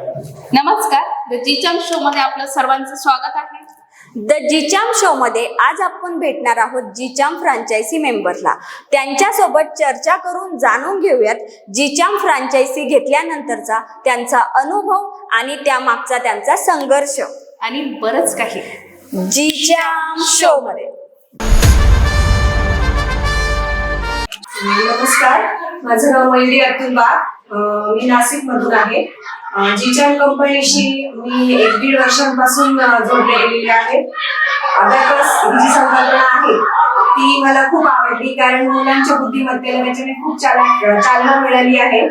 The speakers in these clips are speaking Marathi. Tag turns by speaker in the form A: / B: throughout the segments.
A: नमस्कार द जीचम शो मध्ये आपलं सर्वांचं स्वागत आहे.
B: द जिचाम शो मध्ये आज आपण भेटणार आहोत जिचाम फ्रांचायसी मेंबरला त्यांच्यासोबत चर्चा करून जाणून घेऊयात जिचाम फ्रांचायसी घेतल्यानंतरचा त्यांचा अनुभव आणि त्यामागचा त्यांचा संघर्ष.
A: आणि बरंच काही.
B: जिचाम शो मध्ये.
C: नमस्कार माझं नाव मयुरी अतुल बाग. मी नाशिक मधून आहे जीचॅन कंपनीशी मी एक दीड वर्षांपासून जोडले गेलेली आहे. अबॅकस ही जी संकल्पना आहे ती मला खूप आवडली. कारण मुलांच्या बुद्धिमत्तेला त्याच्याने खूप चालना चालना मिळाली आहे.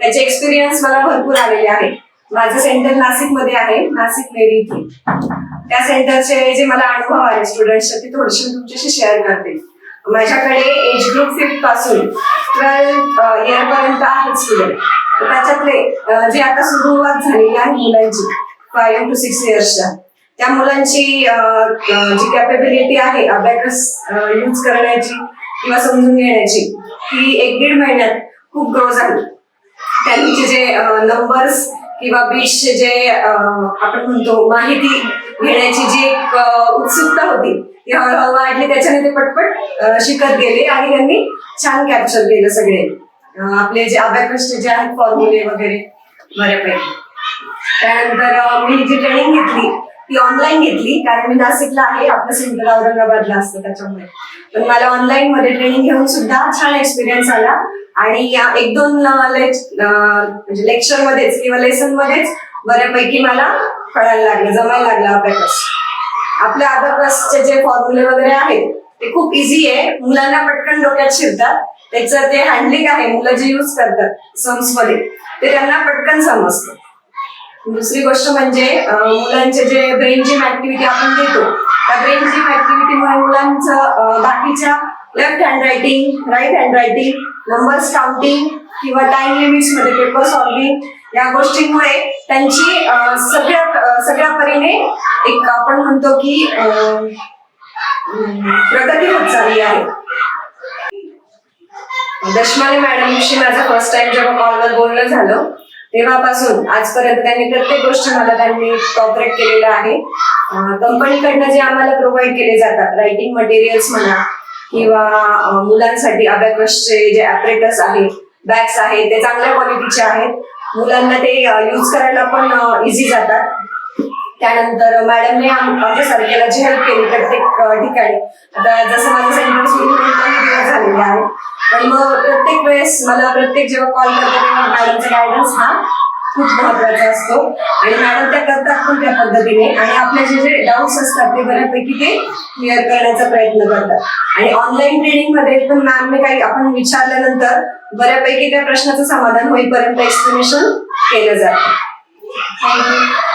C: त्याचे एक्सपिरियन्स मला भरपूर आलेले आहे. माझं सेंटर नाशिकमध्ये आहे नाशिक मेरी इथे. त्या सेंटरचे जे मला अनुभव आले स्टुडंट्सचे ते थोडेसे तुमच्याशी शेअर करते. माझ्याकडे एज ग्रुप फिफ्थपासून ट्वेल्थ यापर्यंत आहेत स्टुडंट त्याच्यातले जे आता सुरुवात झालेली आहे मुलांची फाईव्ह टू सिक्स इयर्सच्या त्या मुलांची जी कॅपेबिलिटी आहे अभ्यास यूज करण्याची किंवा समजून घेण्याची ती एक दीड महिन्यात खूप ग्रो झाली. त्यांचे जे नंबर्स किंवा बीट्सचे जे आपण म्हणतो माहिती घेण्याची जी एक उत्सुकता होती ती हळूहळू वाढली. त्याच्याने ते पटपट शिकत गेले आणि त्यांनी छान कॅप्चर केलं सगळे. आपले जे अबॅकसचे जे आहेत फॉर्म्युले वगैरे बऱ्यापैकी. त्यानंतर मी जी ट्रेनिंग घेतली ती ऑनलाईन घेतली कारण मी नाशिकला आहे आपलं सेंटर औरंगाबादला असतं त्याच्यामुळे. पण मला ऑनलाईन मध्ये ट्रेनिंग घेऊन सुद्धा छान एक्सपिरियन्स आला. आणि या एक दोन म्हणजे लेक्चर मध्येच किंवा लेसन मध्येच बऱ्यापैकी मला कळायला लागलं जमायला लागलं अभ्यास. आपल्या अबॅकसचे जे फॉर्म्युले वगैरे आहेत ते खूप इझी आहे. मुलांना पटकन डोक्यात शिरतात. त्याचं ते हँडलिंग आहे. मुलं जे युज करतात सम्समध्ये ते त्यांना पटकन समजतं. दुसरी गोष्ट म्हणजे मुलांचे जे ब्रेन जिम ऍक्टिव्हिटी आपण घेतो त्या ब्रेन जिम ऍक्टिव्हिटीमुळे मुलांचं बाकीच्या left hand writing right hand writing numbers counting किंवा टाइम लिमिट्समध्ये पेपर सॉल्विंग या गोष्टींमुळे त्यांची सगळ्या सगळ्या परीने एक आपण म्हणतो की प्रगती होत चालली आहे. दशमाने मॅडमशी माझं फर्स्ट टाइम जेव्हा कॉलवर बोलणं झालं तेव्हापासून आजपर्यंत त्यांनी प्रत्येक गोष्ट मला त्यांनी कॉपरेट केलेलं आहे. कंपनीकडनं जे आम्हाला प्रोव्हाइड केले जातात रायटिंग मटेरियल्स म्हणा किंवा मुलांसाठी अबॅकसचे जे ऍपरेटस आहेत बॅग्स आहेत ते चांगल्या क्वालिटीचे आहेत. मुलांना ते यूज करायला पण इझी जातात. त्यानंतर मॅडमने आमच्या सारखेला जी हेल्प केली प्रत्येक ठिकाणी. आता जसं माझं सेंटर सुरू काही दिवस झालेले आहे पण मग प्रत्येक वेळेस मला प्रत्येक जेव्हा कॉल करते तेव्हा मॅडमचा गायडन्स हा खूप महत्त्वाचा असतो. आणि मॅडम त्या करतात पण त्या पद्धतीने? आणि आपले जे जे डाऊट्स असतात ते बऱ्यापैकी ते क्लिअर करण्याचा प्रयत्न करतात. आणि ऑनलाईन ट्रेनिंगमध्ये पण मॅमने काही आपण विचारल्यानंतर बऱ्यापैकी त्या प्रश्नाचं समाधान होईपर्यंत एक्सप्लेनेशन केलं जातं. थँक्यू